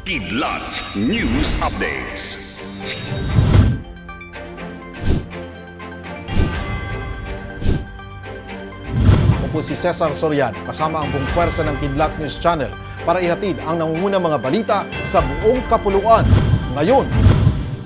Kidlat News Updates. Ako po si Cesar Soriano kasama ang buong pwersa ng Kidlat News Channel para ihatid ang nangungunang mga balita sa buong kapuluan. Ngayon,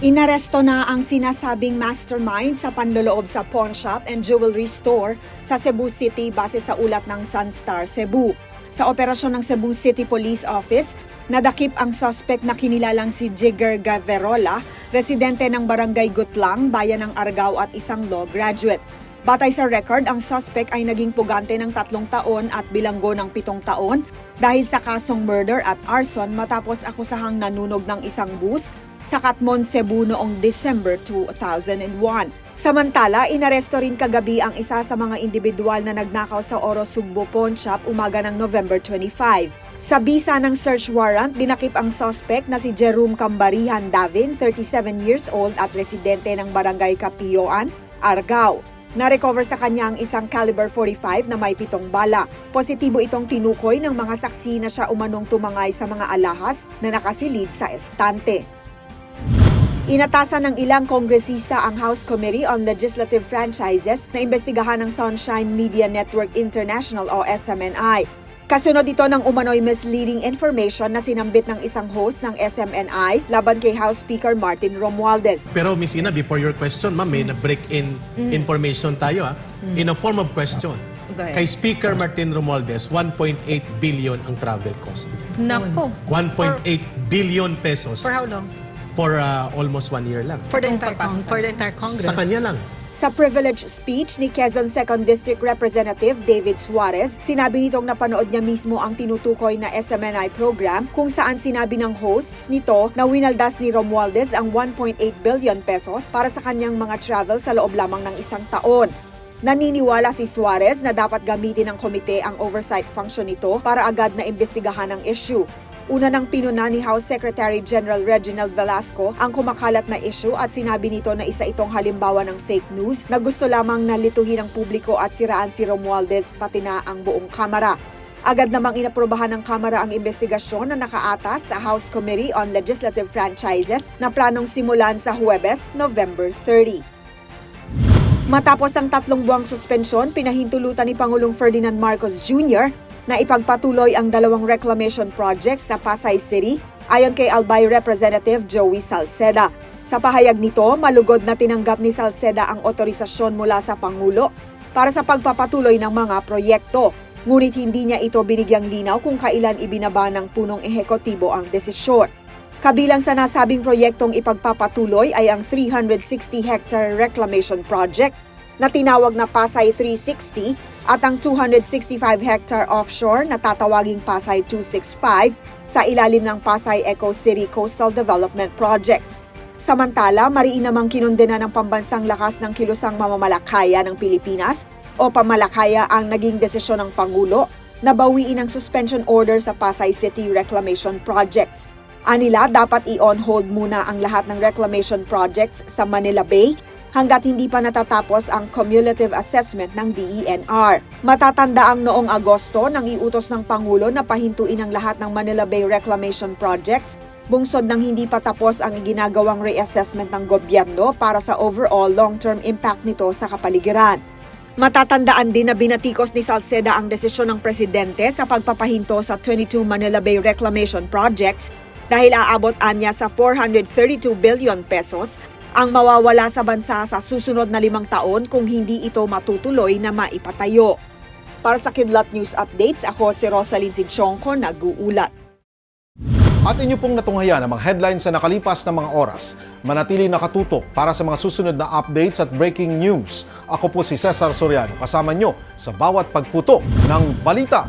Inaresto na ang sinasabing mastermind sa panloloob sa pawn shop and jewelry store sa Cebu City base sa ulat ng Sunstar Cebu. Sa operasyon ng Cebu City Police Office, nadakip ang suspect na kinilalang si Jigger Gaverola, residente ng Barangay Gutlang, bayan ng Argao at isang law graduate. Batay sa record, ang suspect ay naging pugante ng tatlong taon at bilanggo ng pitong taon dahil sa kasong murder at arson matapos akusahang nanunog ng isang bus sa Katmon, Cebu noong December 2001. Samantala, inaresto rin kagabi ang isa sa mga individual na nagnakaw sa Oro Sugbo Pawn Shop umaga ng November 25. Sa bisa ng search warrant, dinakip ang suspect na si Jerome Cambarihan Davin, 37 years old at residente ng Barangay Kapioan, Argao. Na-recover sa kanya ang isang caliber 45 na may pitong bala. Positibo itong tinukoy ng mga saksi na siya umanong tumangay sa mga alahas na nakasilid sa estante. Inatasan ng ilang kongresista ang House Committee on Legislative Franchises na imbestigahan ng Sunshine Media Network International o SMNI. Kasunod ito ng umano'y misleading information na sinambit ng isang host ng SMNI laban kay House Speaker Martin Romualdez. Pero Miss Ina, before your question, ma'am, may na-break-in information tayo ah, in a form of question. Kay Speaker Martin Romualdez, 1.8 billion ang travel cost niya. Nako. 1.8 billion pesos For how long? For uh, almost one year lang. For the entire papasok con- for the entire Congress. Sa kanya lang. Sa privilege speech ni Quezon 2nd District Representative David Suarez, sinabi nitong napanood niya mismo ang tinutukoy na SMNI program kung saan sinabi ng hosts nito na winaldas ni Romualdez ang 1.8 billion pesos para sa kanyang mga travel sa loob lamang ng isang taon. Naniniwala si Suarez na dapat gamitin ng komite ang oversight function nito para agad na imbestigahan ang issue. Una nang pinuna ni House Secretary General Reginald Velasco ang kumakalat na issue at sinabi nito na isa itong halimbawa ng fake news na gusto lamang nalituhin ng publiko at siraan si Romualdez pati na ang buong Kamara. Agad namang inaprobahan ng Kamara ang investigasyon na nakaatas sa House Committee on Legislative Franchises na planong simulan sa Huwebes, November 30. Matapos ang tatlong buwang suspensyon, pinahintulutan ni Pangulong Ferdinand Marcos Jr. na ipagpatuloy ang dalawang reclamation projects sa Pasay City ayon kay Albay Representative Joey Salceda. Sa pahayag nito, malugod na tinanggap ni Salceda ang otorisasyon mula sa Pangulo para sa pagpapatuloy ng mga proyekto. Ngunit hindi niya ito binigyang linaw kung kailan ibinaba ng punong ehekutibo ang desisyon. Kabilang sa nasabing proyektong ipagpapatuloy ay ang 360 hectare reclamation project na tinawag na Pasay 360 at ang 265 hectare offshore na tatawaging Pasay 265 sa ilalim ng Pasay Eco City Coastal Development Projects. Samantala, mariin namang kinundena ng pambansang lakas ng kilusang mamamalakaya ng Pilipinas o pamalakaya ang naging desisyon ng Pangulo na bawiin ang suspension order sa Pasay City Reclamation Projects. Anila, dapat i-on hold muna ang lahat ng reclamation projects sa Manila Bay hanggat hindi pa natatapos ang cumulative assessment ng DENR. Matatanda ang noong Agosto nang iutos ng Pangulo na pahintuin ang lahat ng Manila Bay reclamation projects bungsod ng hindi pa tapos ang ginagawang reassessment ng gobyerno para sa overall long-term impact nito sa kapaligiran. Matatandaan din na binatikos ni Salceda ang desisyon ng presidente sa pagpapahinto sa 22 Manila Bay reclamation projects dahil aabot anya sa 432 billion pesos ang mawawala sa bansa sa susunod na limang taon kung hindi ito matutuloy na maipatayo. Para sa Kidlat News Updates, ako si Rosalyn Sinchonko, nag-uulat. at inyo pong natunghayan ang mga headlines sa nakalipas na mga oras. Manatili nakatutok para sa mga susunod na updates at breaking news. Ako po si Cesar Soriano, kasama nyo sa bawat pagputok ng balita.